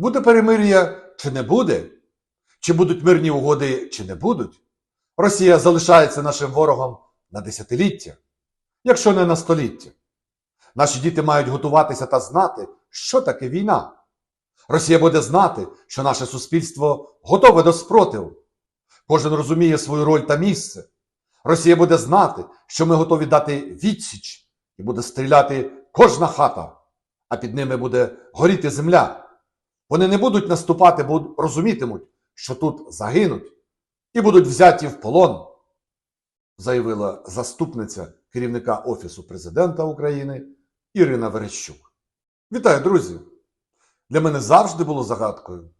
Буде перемир'я чи не буде? Чи будуть мирні угоди, чи не будуть? Росія залишається нашим ворогом на десятиліття, якщо не на століття. Наші діти мають готуватися та знати, що таке війна. Росія буде знати, що наше суспільство готове до спротиву. Кожен розуміє свою роль та місце. Росія буде знати, що ми готові дати відсіч, і буде стріляти кожна хата, а під ними буде горіти земля. Вони не будуть наступати, бо розумітимуть, що тут загинуть і будуть взяті в полон, заявила заступниця керівника Офісу президента України Ірина Верещук. Вітаю, друзі! Для мене завжди було загадкою.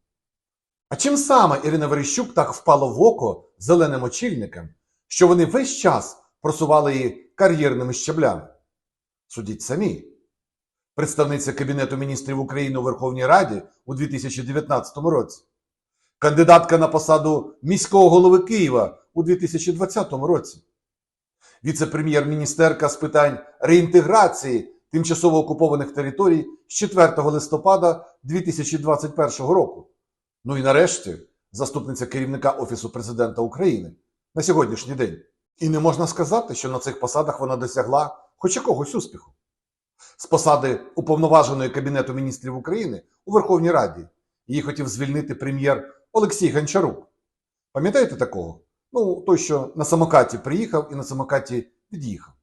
А чим саме Ірина Верещук так впала в око зеленим очільникам, що вони весь час просували її кар'єрними щаблями? Судіть самі. Представниця Кабінету міністрів України у Верховній Раді у 2019 році, кандидатка на посаду міського голови Києва у 2020 році, віце-прем'єр-міністерка з питань реінтеграції тимчасово окупованих територій з 4 листопада 2021 року. Ну і нарешті заступниця керівника Офісу президента України на сьогоднішній день. І не можна сказати, що на цих посадах вона досягла хоч якогось успіху. З посади уповноваженої Кабінету міністрів України у Верховній Раді її хотів звільнити прем'єр Олексій Гончарук. Пам'ятаєте такого? Ну, той, що на самокаті приїхав і на самокаті від'їхав.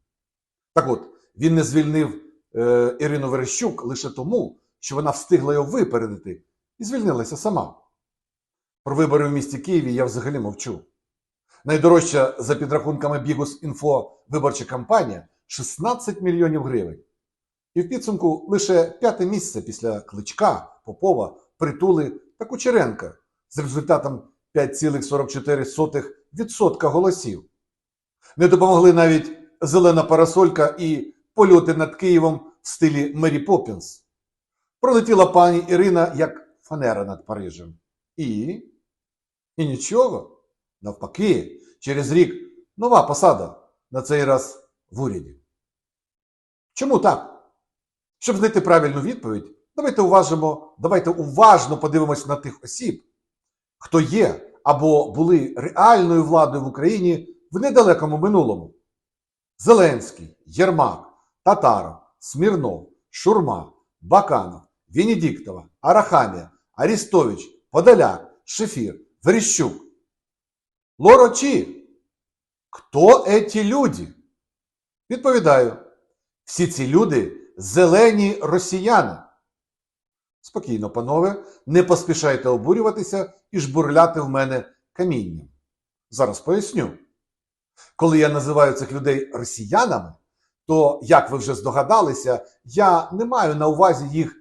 Так от, він не звільнив е, Ірину Верещук лише тому, що вона встигла його випередити і звільнилася сама. Про вибори в місті Києві я взагалі мовчу. Найдорожча за підрахунками Бігус.Інфо виборча кампанія 16 мільйонів гривень. І в підсумку лише п'яте місце після Кличка, Попова, Притули та Кучеренка з результатом 5,44% голосів. Не допомогли навіть зелена парасолька і польоти над Києвом в стилі Мері Поппінс. Пролетіла пані Ірина як фанера над Парижем. І? І нічого. Навпаки, через рік нова посада, на цей раз в уряді. Чому так? Щоб знайти правильну відповідь, давайте уважимо, давайте уважно подивимось на тих осіб, хто є або були реальною владою в Україні в недалекому минулому. Зеленський, Єрмак, Татаров, Смірнов, Шурма, Баканов, Венедиктова, Арахамія, Арістович, Подоляк, Шефір, Верещук. Лорочі. Хто эти люди? Відповідаю. Всі ці люди зелені росіяни. Спокійно, панове, не поспішайте обурюватися і жбурляти в мене камінням. Зараз поясню. Коли я називаю цих людей росіянами, то, як ви вже здогадалися, я не маю на увазі їх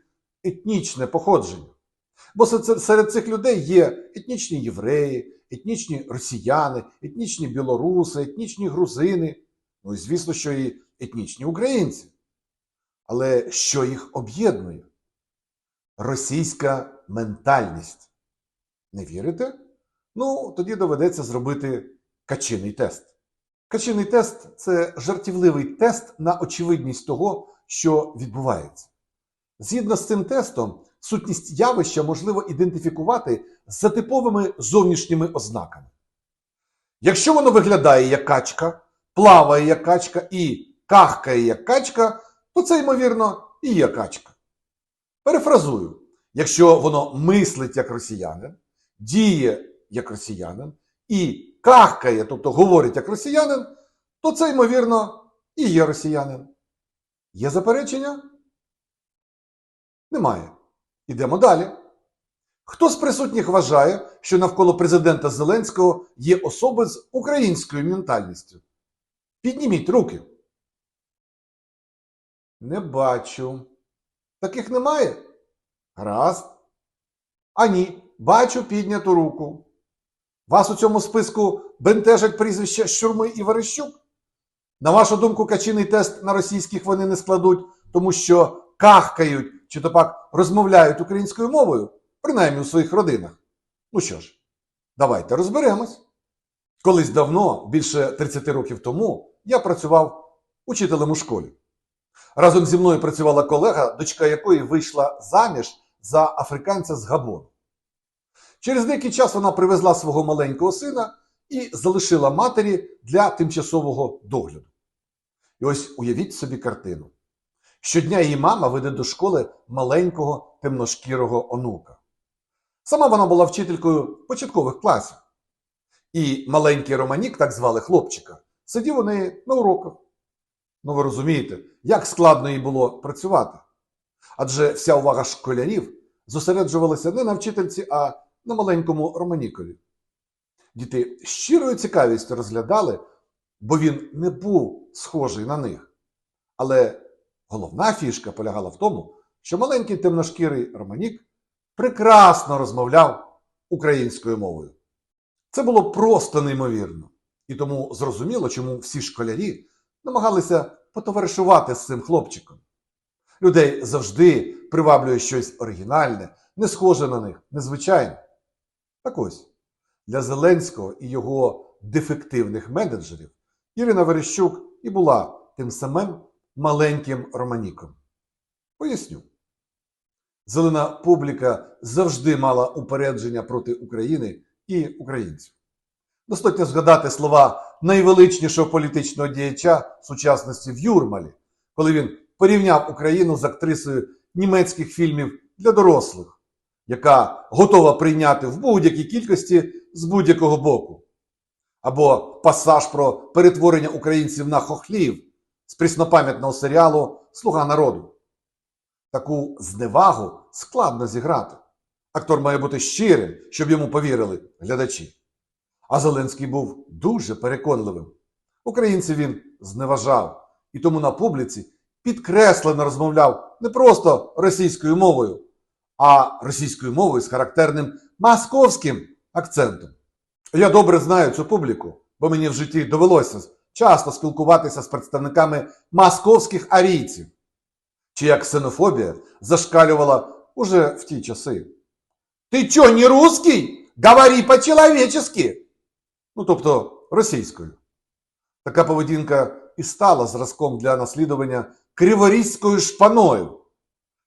етнічне походження. Бо серед цих людей є етнічні євреї, етнічні росіяни, етнічні білоруси, етнічні грузини, ну і звісно, що і етнічні українці. Але що їх об'єднує? Російська ментальність. Не вірите? Ну, тоді доведеться зробити качиний тест. Качиний тест це жартівливий тест на очевидність того, що відбувається. Згідно з цим тестом, сутність явища можливо ідентифікувати за типовими зовнішніми ознаками. Якщо воно виглядає як качка, плаває як качка і кахкає як качка, то це, ймовірно, і є качка. Перефразую: якщо воно мислить як росіянин, діє як росіянин і кахкає, тобто говорить як росіянин, то це, ймовірно, і є росіянин. Є заперечення? Немає. Ідемо далі. Хто з присутніх вважає, що навколо президента Зеленського є особи з українською ментальністю? Підніміть руки. Не бачу. Таких немає? Гаразд. А ні, бачу підняту руку. Вас у цьому списку бентежать прізвище Щурми і Верещук? На вашу думку, качиний тест на російських вони не складуть, тому що кахкають чи то пак розмовляють українською мовою, принаймні у своїх родинах. Ну що ж, давайте розберемось. Колись давно, більше 30 років тому, я працював учителем у школі. Разом зі мною працювала колега, дочка якої вийшла заміж за африканця з Габону. Через деякий час вона привезла свого маленького сина і залишила матері для тимчасового догляду. І ось уявіть собі картину. Щодня її мама веде до школи маленького темношкірого онука. Сама вона була вчителькою початкових класів. І маленький Романік, так звали хлопчика, сидів у неї на уроках. Ну ви розумієте, як складно їй було працювати. Адже вся увага школярів зосереджувалася не на вчительці, а на маленькому Романікові. Діти щирою цікавістю розглядали, бо він не був схожий на них. Але головна фішка полягала в тому, що маленький темношкірий Романік прекрасно розмовляв українською мовою. Це було просто неймовірно. І тому зрозуміло, чому всі школярі намагалися потоваришувати з цим хлопчиком. Людей завжди приваблює щось оригінальне, не схоже на них, незвичайне. Так ось, для Зеленського і його дефективних менеджерів Ірина Верещук і була тим самим маленьким романіком. Поясню. Зелена публіка завжди мала упередження проти України і українців. Достатньо згадати слова найвеличнішого політичного діяча сучасності в Юрмалі, коли він порівняв Україну з актрисою німецьких фільмів для дорослих, яка готова прийняти в будь-якій кількості з будь-якого боку. Або пасаж про перетворення українців на хохлів з пріснопам'ятного серіалу Слуга народу. Таку зневагу складно зіграти. Актор має бути щирим, щоб йому повірили глядачі. А Зеленський був дуже переконливим. Українців він зневажав, і тому на публіці підкреслено розмовляв не просто російською мовою, а російською мовою з характерним московським акцентом. Я добре знаю цю публіку, бо мені в житті довелося часто спілкуватися з представниками московських арійців, чия ксенофобія зашкалювала уже в ті часи. Ти чо, не русский? Говори по-человечески! Ну, тобто російською. Така поведінка і стала зразком для наслідування криворізькою шпаною.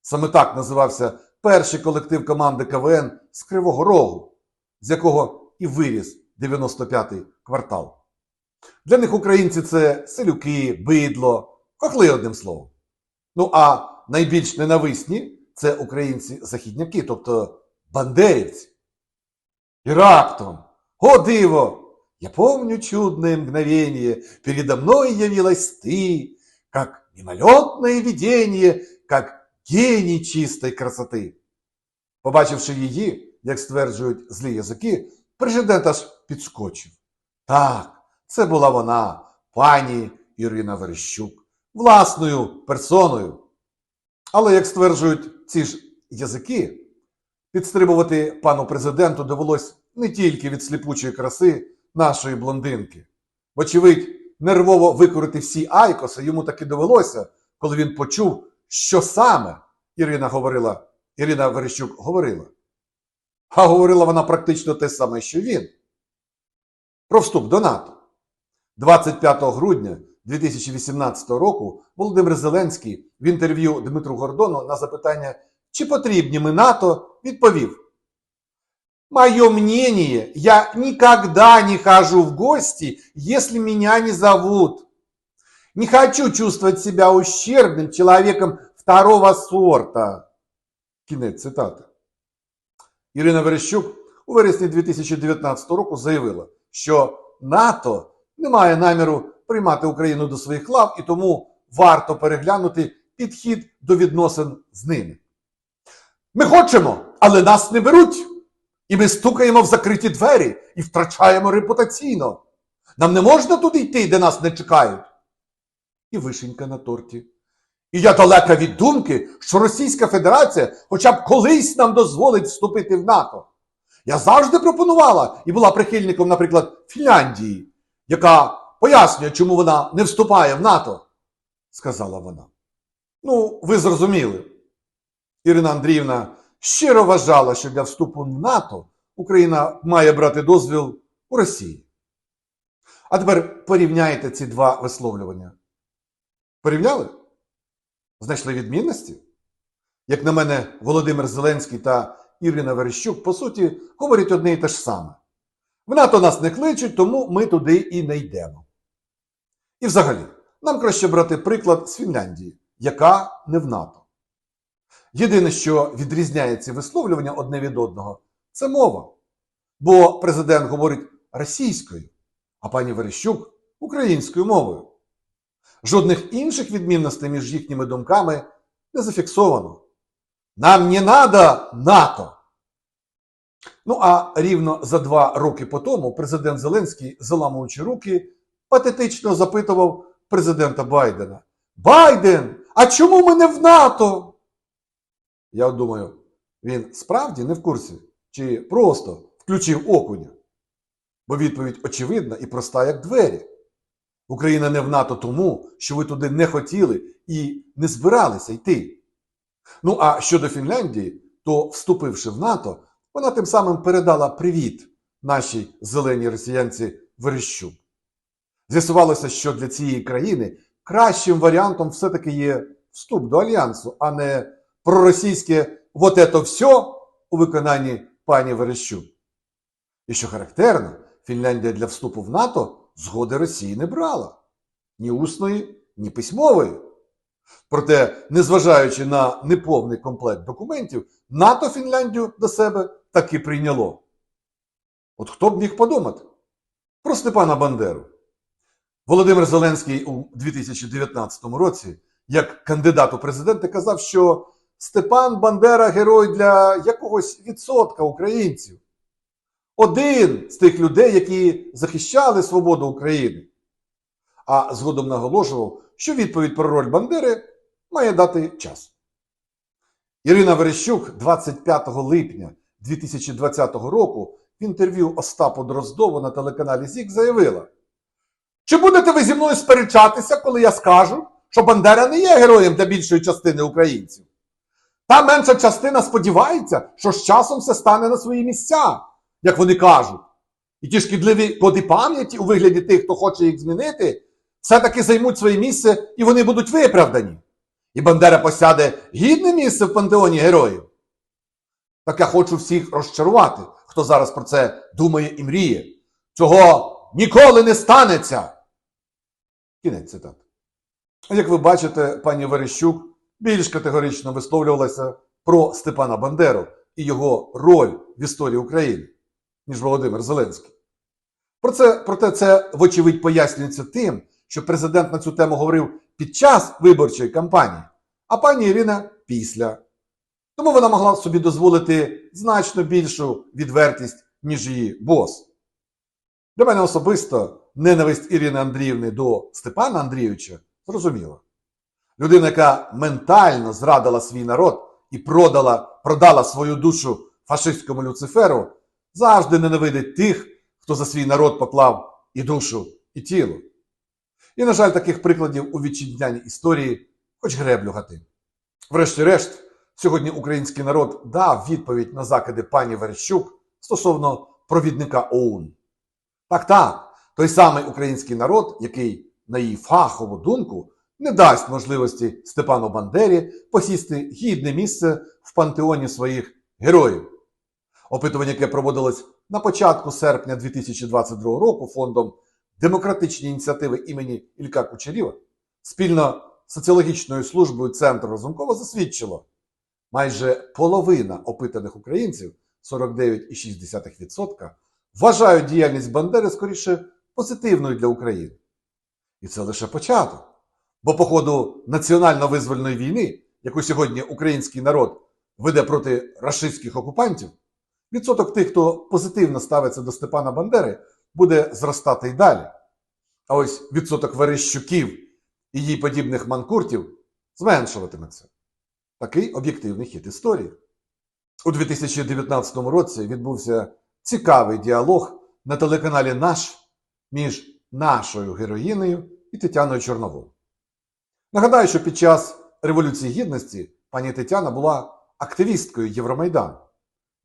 Саме так називався перший колектив команди КВН з Кривого Рогу, з якого і виріс 95-й квартал. Для них українці це селюки, бидло, хохли одним словом. Ну а найбільш ненависні це українці-західняки, тобто бандерівці. І раптом, о диво! Я помню чудное мгновение, передо мной явилась ты, как мимолетное видение, как гений чистої красоти. Побачивши її, як стверджують злі язики, президент аж підскочив. Так, це була вона, пані Ірина Верещук, власною персоною. Але, як стверджують ці ж язики, підстрибувати пану президенту довелось не тільки від сліпучої краси нашої блондинки. Вочевидь, нервово викорити всі айкоси йому таки довелося, коли він почув, що саме Ірина говорила, Ірина Верещук говорила. А говорила вона практично те саме, що він. Про вступ до НАТО. 25 грудня 2018 року Володимир Зеленський в інтерв'ю Дмитру Гордону на запитання, чи потрібні ми НАТО, відповів. Мое мнение, я никогда не хожу в гости, если меня не зовут. Не хочу чувствовать себя ущербным человеком второго сорта. Кінець цитати. Ірина Верещук у вересні 2019 року заявила, що НАТО не має наміру приймати Україну до своїх лав і тому варто переглянути підхід до відносин з ними. Ми хочемо, але нас не беруть. І ми стукаємо в закриті двері і втрачаємо репутаційно. Нам не можна туди йти, де нас не чекають. І вишенька на торті. І я далека від думки, що Російська Федерація хоча б колись нам дозволить вступити в НАТО. Я завжди пропонувала і була прихильником, наприклад, Фінляндії, яка пояснює, чому вона не вступає в НАТО, сказала вона. Ну, ви зрозуміли. Ірина Андріївна щиро вважала, що для вступу в НАТО Україна має брати дозвіл у Росії. А тепер порівняйте ці два висловлювання. Порівняли? Знайшли відмінності? Як на мене, Володимир Зеленський та Ірина Верещук, по суті, говорять одне і те ж саме. В НАТО нас не кличуть, тому ми туди і не йдемо. І взагалі, нам краще брати приклад з Фінляндії, яка не в НАТО. Єдине, що відрізняє ці висловлювання одне від одного, це мова. Бо президент говорить російською, а пані Верещук українською мовою. Жодних інших відмінностей між їхніми думками не зафіксовано. Нам не надо НАТО. Ну а рівно за два роки по тому президент Зеленський, заламуючи руки, патетично запитував президента Байдена: Байден, а чому ми не в НАТО? Я думаю, він справді не в курсі чи просто включив окуня? Бо відповідь очевидна і проста, як двері. Україна не в НАТО тому, що ви туди не хотіли і не збиралися йти. Ну а щодо Фінляндії, то вступивши в НАТО, вона тим самим передала привіт нашій зеленій росіянці Верещук. З'ясувалося, що для цієї країни кращим варіантом все-таки є вступ до альянсу, а не проросійське «вот это все» у виконанні пані Верещук. І що характерно, Фінляндія для вступу в НАТО згоди Росії не брала ні усної, ні письмової. Проте, незважаючи на неповний комплект документів, НАТО Фінляндію до себе таки прийняло. От хто б міг подумати? Про Степана Бандеру. Володимир Зеленський у 2019 році, як кандидат у президенти, казав, що Степан Бандера герой для якогось відсотка українців. Один з тих людей, які захищали свободу України. А згодом наголошував, що відповідь про роль Бандери має дати час. Ірина Верещук 25 липня 2020 року в інтерв'ю Остапу Дроздову на телеканалі ЗІК заявила: Чи будете ви зі мною сперечатися, коли я скажу, що Бандера не є героєм для більшої частини українців? Та менша частина сподівається, що з часом все стане на свої місця, як вони кажуть. І ті шкідливі коди пам'яті у вигляді тих, хто хоче їх змінити, все-таки займуть своє місце і вони будуть виправдані. І Бандера посяде гідне місце в пантеоні героїв. Так я хочу всіх розчарувати, хто зараз про це думає і мріє. Цього ніколи не станеться. Кінець цитати. Як ви бачите, пані Верещук більш категорично висловлювалася про Степана Бандеру і його роль в історії України, ніж Володимир Зеленський. Про це, проте це, вочевидь, пояснюється тим, що президент на цю тему говорив під час виборчої кампанії, а пані Ірина після. Тому вона могла собі дозволити значно більшу відвертість, ніж її бос. Для мене особисто ненависть Ірини Андріївни до Степана Андрійовича зрозуміла. Людина, яка ментально зрадила свій народ і продала, продала свою душу фашистському Люциферу, завжди ненавидить тих, хто за свій народ поклав і душу, і тіло. І, на жаль, таких прикладів у вітчизняній історії хоч греблю гати. Врешті-решт, сьогодні український народ дав відповідь на закиди пані Верещук стосовно провідника ОУН. Так, так, той самий український народ, який, на її фахову думку, не дасть можливості Степану Бандері посісти гідне місце в пантеоні своїх героїв. Опитування, яке проводилось на початку серпня 2022 року фондом демократичні ініціативи імені Ілька Кучерєва, спільно з соціологічною службою Центру Разумкова засвідчило, майже половина опитаних українців, 49,6%, вважають діяльність Бандери скоріше позитивною для України. І це лише початок. Бо по ходу національно-визвольної війни, яку сьогодні український народ веде проти рашистських окупантів, відсоток тих, хто позитивно ставиться до Степана Бандери, буде зростати й далі. А ось відсоток Верещуків і їй подібних манкуртів зменшуватиметься. Такий об'єктивний хід історії. У 2019 році відбувся цікавий діалог на телеканалі Наш між нашою героїнею і Тетяною Чорновою. Нагадаю, що під час Революції Гідності пані Тетяна була активісткою Євромайдану.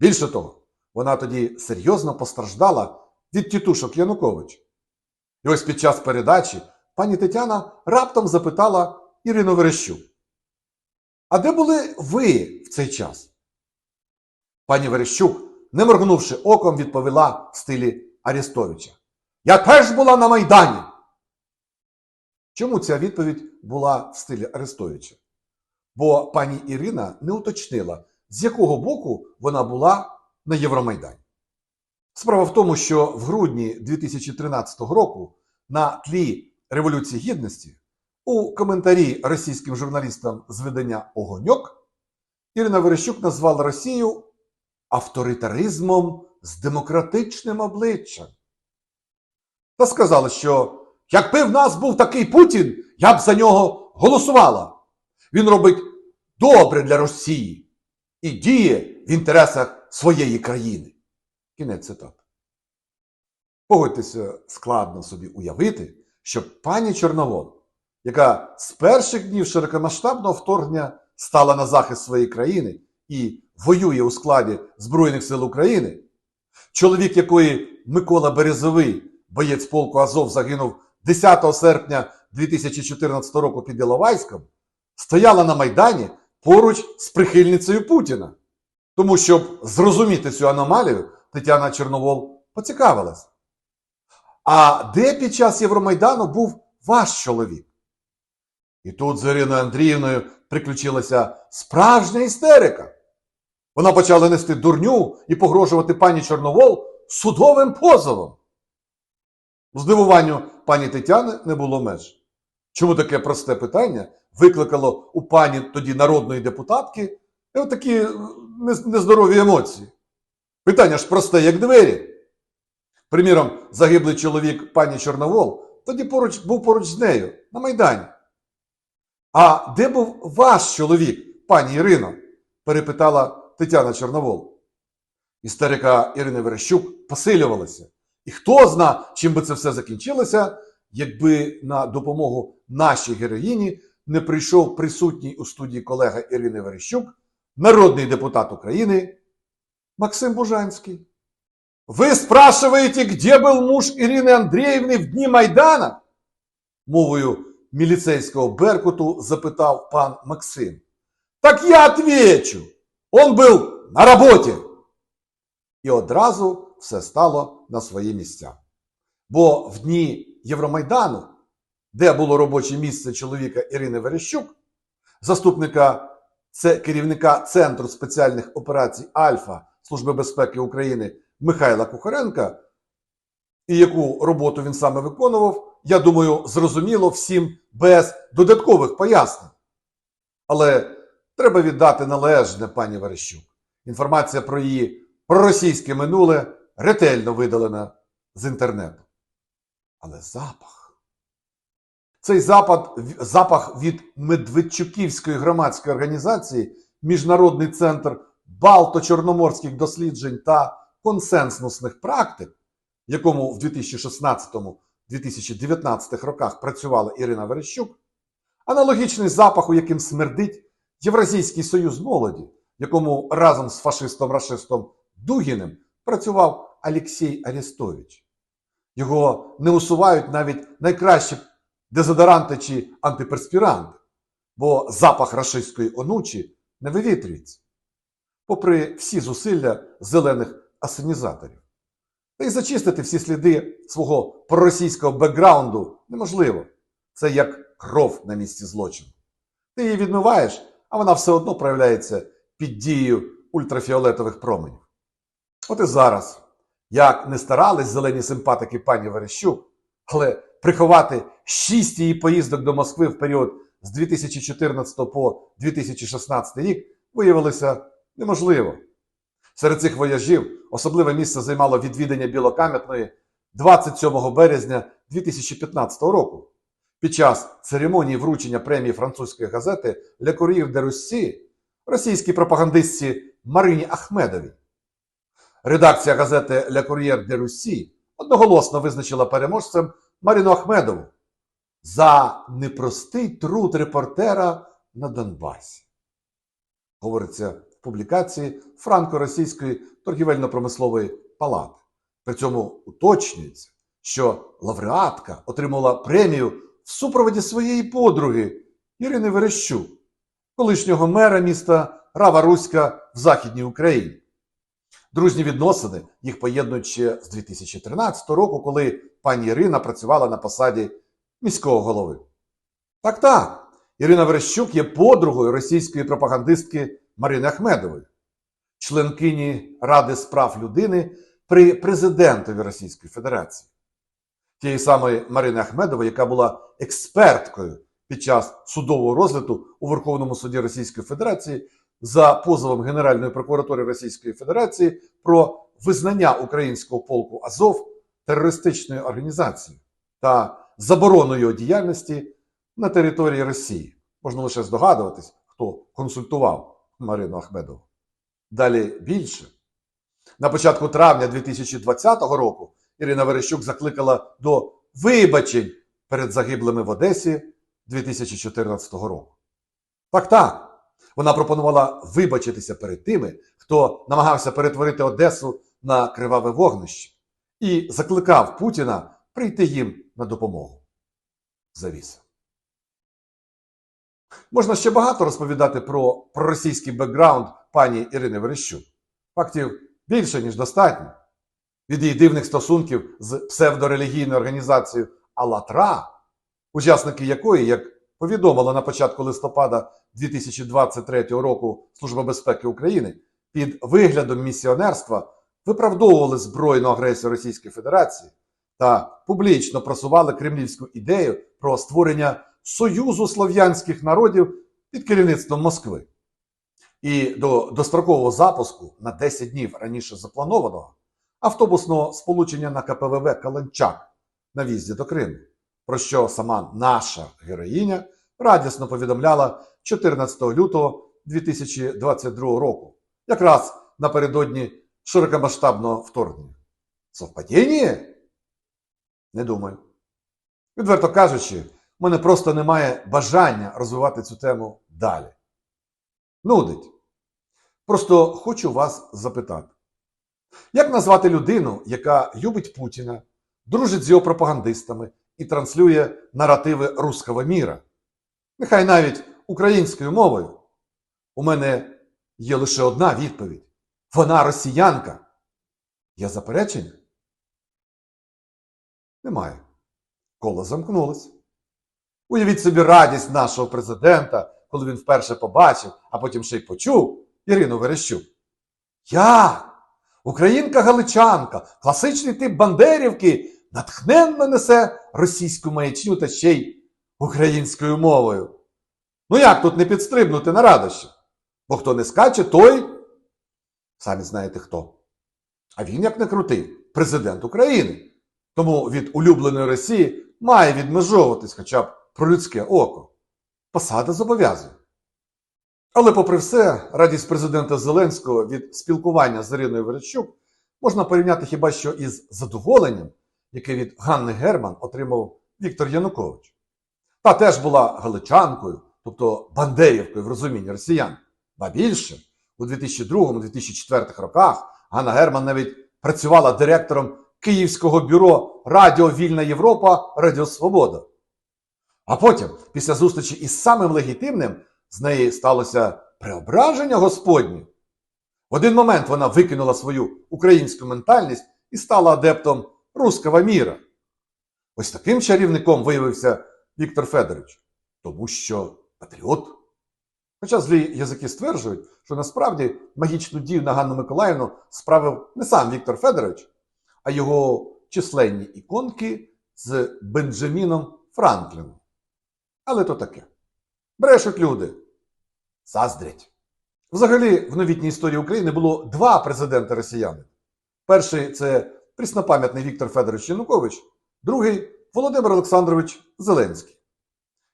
Більше того, вона тоді серйозно постраждала від тітушок Янукович. І ось під час передачі пані Тетяна раптом запитала Ірину Верещук. А де були ви в цей час? Пані Верещук, не моргнувши оком, відповіла в стилі Арестовича. Я теж була на Майдані. Чому ця відповідь була в стилі Арестовича? Бо пані Ірина не уточнила, з якого боку вона була на Євромайдані. Справа в тому, що в грудні 2013 року на тлі Революції Гідності у коментарі російським журналістам з видання Огоньок Ірина Верещук назвала Росію авторитаризмом з демократичним обличчям. Та сказала, що якби в нас був такий Путін, я б за нього голосувала. Він робить добре для Росії і діє в інтересах своєї країни. Кінець цитати. Погодьтеся, складно собі уявити, що пані Чорновол, яка з перших днів широкомасштабного вторгнення стала на захист своєї країни і воює у складі Збройних сил України, чоловік якої Микола Березовий, боєць полку Азов, загинув 10 серпня 2014 року під Іловайськом, стояла на Майдані поруч з прихильницею Путіна. Тому, щоб зрозуміти цю аномалію, Тетяна Чорновол поцікавилась. А де під час Євромайдану був ваш чоловік? І тут з Іриною Андріївною приключилася справжня істерика. Вона почала нести дурню і погрожувати пані Чорновол судовим позовом. Здивуванню пані Тетяни не було меж. Чому таке просте питання викликало у пані тоді народної депутатки такі нездорові емоції? Питання ж просте, як двері. Приміром, загиблий чоловік пані Чорновол тоді поруч, був поруч з нею на Майдані. А де був ваш чоловік, пані Ірино? перепитала Тетяна Чорновол. Істерика Ірини Верещук посилювалася. І хто зна, чим би це все закінчилося, якби на допомогу нашій героїні не прийшов присутній у студії колега Ірини Верещук, народний депутат України Максим Бужанський. Вы спрашиваете, где был муж Ирины Андреевны в дні Майдана? Мовою міліцейського беркуту запитав пан Максим. Так я отвечу. Он был на роботі. І одразу все стало на свої місця. Бо в дні Євромайдану, де було робоче місце чоловіка Ірини Верещук, заступника це керівника Центру спеціальних операцій Альфа Служби безпеки України Михайла Кухаренка, і яку роботу він саме виконував, я думаю, зрозуміло всім без додаткових пояснень. Але треба віддати належне пані Верещук. Інформація про її проросійське минуле ретельно видалена з інтернету. Але запах. Цей запах, запах від Медведчуківської громадської організації Міжнародний центр Балто-Чорноморських досліджень та консенсусних практик, в якому в 2016-2019 роках працювала Ірина Верещук, аналогічний запаху, яким смердить Євразійський союз молоді, якому разом з фашистом-рашистом Дугіним працював Алексій Арестович. Його не усувають навіть найкращі дезодоранти чи антиперспіранти, бо запах рашистської онучі не вивітрюється, попри всі зусилля зелених асенізаторів. Та й зачистити всі сліди свого проросійського бекграунду неможливо. Це як кров на місці злочину. Ти її відмиваєш, а вона все одно проявляється під дією ультрафіолетових променів. От і зараз, як не старались зелені симпатики пані Верещук, але приховати шість її поїздок до Москви в період з 2014 по 2016 рік виявилося неможливо. Серед цих вояжів особливе місце займало відвідання Білокам'ятної 27 березня 2015 року. Під час церемонії вручення премії французької газети Le Courrier de Russie російській пропагандистці Марині Ахмедовій. Редакція газети Le Courrier de Russie одноголосно визначила переможцем Марину Ахмедову за непростий труд репортера на Донбасі. Говориться в публікації Франко-Російської торгівельно-промислової палати. При цьому уточнюється, що лауреатка отримала премію в супроводі своєї подруги Ірини Верещук, колишнього мера міста Рава Руська в Західній Україні. Дружні відносини їх поєднують ще з 2013 року, коли пані Ірина працювала на посаді міського голови. Так так, Ірина Верещук є подругою російської пропагандистки Марини Ахмедової, членкині Ради з прав людини при президентові Російської Федерації. Тієї самої Марини Ахмедової, яка була експерткою під час судового розгляду у Верховному суді Російської Федерації за позовом Генеральної прокуратури Російської Федерації про визнання українського полку Азов терористичною організацією та заборону його діяльності на території Росії. Можна лише здогадуватись, хто консультував Марину Ахмедову. Далі більше. На початку травня 2020 року Ірина Верещук закликала до вибачень перед загиблими в Одесі 2014 року. Так, так. Вона пропонувала вибачитися перед тими, хто намагався перетворити Одесу на криваве вогнище, і закликав Путіна прийти їм на допомогу. Завіса. Можна ще багато розповідати про проросійський бекграунд пані Ірини Верещук. Фактів більше, ніж достатньо. Від її дивних стосунків з псевдорелігійною організацією Алатра, учасники якої, як повідомила на початку листопада 2023 року Служба безпеки України, під виглядом місіонерства виправдовували збройну агресію Російської Федерації та публічно просували кремлівську ідею про створення Союзу слов'янських народів під керівництвом Москви. І до дострокового запуску на 10 днів раніше запланованого автобусного сполучення на КПВВ Каланчак на в'їзді до Криму, про що сама наша героїня радісно повідомляла 14 лютого 2022 року, якраз напередодні широкомасштабного вторгнення. Совпадіння? Не думаю. Відверто кажучи, в мене просто немає бажання розвивати цю тему далі. Нудить. Просто хочу вас запитати. Як назвати людину, яка любить Путіна, дружить з його пропагандистами і транслює наративи руского міра? Нехай навіть українською мовою. У мене є лише одна відповідь. Вона росіянка. Є заперечення? Немає. Коло замкнулось. Уявіть собі радість нашого президента, коли він вперше побачив, а потім ще й почув Ірину Верещук. Як? Українка-галичанка, класичний тип Бандерівки, натхненно несе російську маячню та ще й українською мовою. Ну як тут не підстрибнути на радощі? Бо хто не скаче, той, самі знаєте хто. А він, як не крутий, президент України. Тому від улюбленої Росії має відмежовуватись хоча б про людське око. Посада зобов'язує. Але, попри все, радість президента Зеленського від спілкування з Іриною Верещук можна порівняти хіба що із задоволенням, яке від Ганни Герман отримав Віктор Янукович. Та теж була галичанкою, тобто бандерівкою в розумінні росіян. Ба більше, у 2002-2004 роках Ганна Герман навіть працювала директором Київського бюро Радіо Вільна Європа Радіо Свобода. А потім, після зустрічі із самим легітимним, з неї сталося преображення Господнє. В один момент вона викинула свою українську ментальність і стала адептом руского міра. Ось таким чарівником виявився Віктор Федорович, тому що патріот. Хоча злі язики стверджують, що насправді магічну дію на Ганну Миколаївну справив не сам Віктор Федорович, а його численні іконки з Бенджаміном Франкліном. Але то таке. Брешуть люди. Заздрять. Взагалі, в новітній історії України було два президенти росіяни. Перший це пріснопам'ятний Віктор Федорович Янукович, другий Володимир Олександрович Зеленський,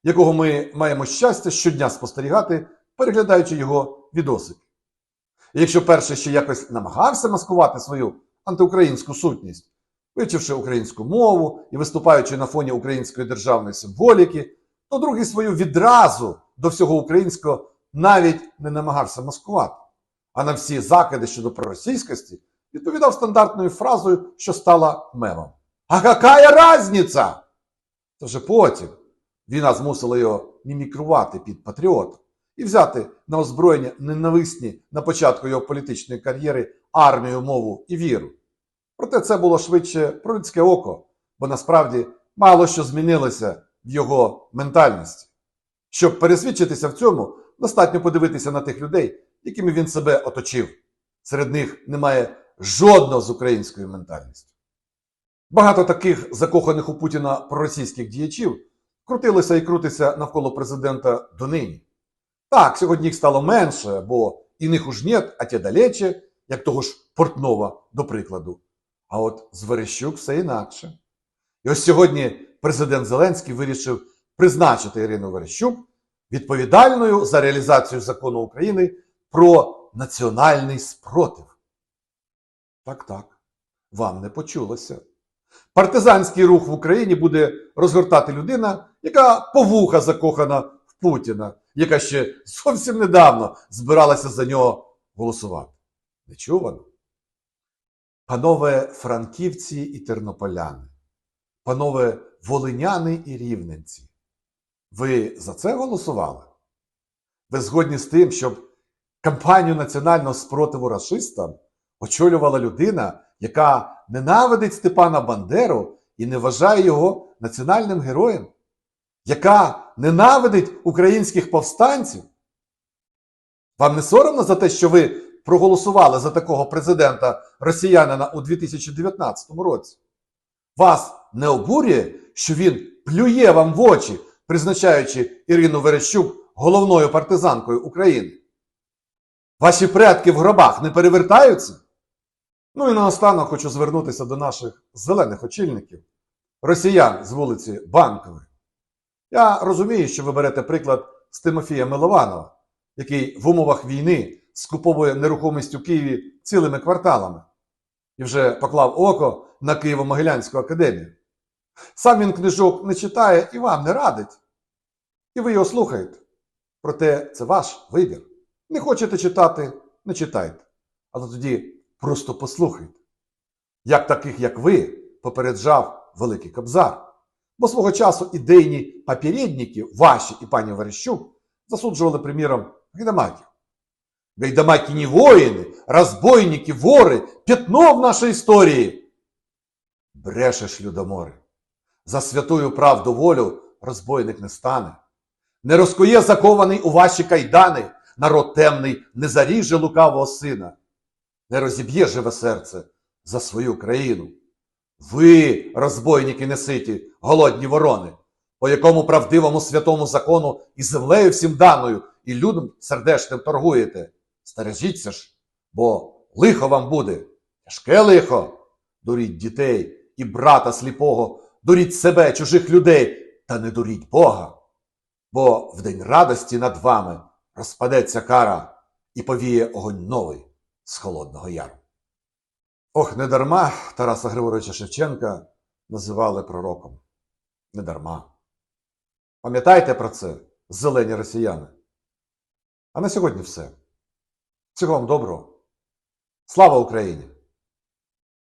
якого ми маємо щастя щодня спостерігати, переглядаючи його відосики. І якщо перший ще якось намагався маскувати свою антиукраїнську сутність, вивчивши українську мову і виступаючи на фоні української державної символіки, то другий свою відразу до всього українського навіть не намагався маскувати, а на всі закиди щодо проросійськості відповідав стандартною фразою, що стала мемом. А какая разниця? Це вже потім війна змусила його мімікрувати під патріота і взяти на озброєння ненависні на початку його політичної кар'єри армію, мову і віру. Проте це було швидше про людське око, бо насправді мало що змінилося в його ментальності. Щоб пересвідчитися в цьому, достатньо подивитися на тих людей, якими він себе оточив. Серед них немає жодного з українською ментальністю. Багато таких закоханих у Путіна проросійських діячів крутилися і крутиться навколо президента донині. Так, сьогодні їх стало менше, бо і них уж нет, а ті далече, як того ж Портнова, до прикладу. А от з Верещук все інакше. І ось сьогодні президент Зеленський вирішив призначити Ірину Верещук відповідальною за реалізацію закону України про національний спротив. Так, так, вам не почулося. Партизанський рух в Україні буде розгортати людина, яка повуха закохана в Путіна, яка ще зовсім недавно збиралася за нього голосувати. Нечувано. Панове франківці і тернополяни, панове волиняни і рівненці, ви за це голосували? Ви згодні з тим, щоб кампанію національного спротиву расистам очолювала людина, яка ненавидить Степана Бандеру і не вважає його національним героєм, яка ненавидить українських повстанців? Вам не соромно за те, що ви проголосували за такого президента росіянина у 2019 році? Вас не обурює, що він плює вам в очі, призначаючи Ірину Верещук головною партизанкою України? Ваші предки в гробах не перевертаються? Ну і наостанок хочу звернутися до наших зелених очільників, росіян з вулиці Банкової. Я розумію, що ви берете приклад з Тимофія Милованова, який в умовах війни скуповує нерухомість у Києві цілими кварталами і вже поклав око на Києво-Могилянську академію. Сам він книжок не читає і вам не радить. І ви його слухаєте. Проте це ваш вибір. Не хочете читати, не читайте. Але тоді просто послухайте. Як таких, як ви, попереджав Великий Кобзар. Бо свого часу ідейні попередники, ваші і пані Верещук, засуджували, приміром, гайдамаків. Гайдамаки не воїни, розбойники, вори, пятно в нашій історії. Брешеш, Людоморе. За святую правду волю розбойник не стане. Не розкує закований у ваші кайдани, народ темний не заріже лукавого сина, не розіб'є живе серце за свою країну. Ви, розбойники неситі, голодні ворони, по якому правдивому святому закону і землею всім даною, і людям сердечним торгуєте. Стережіться ж, бо лихо вам буде, тяжке лихо. Дуріть дітей і брата сліпого, дуріть себе, чужих людей, та не дуріть Бога. Бо в день радості над вами розпадеться кара і повіє огонь новий з Холодного Яру. Ох, не дарма Тараса Григоровича Шевченка називали пророком. Не дарма. Пам'ятайте про це, зелені росіяни. А на сьогодні все. Всього вам доброго. Слава Україні!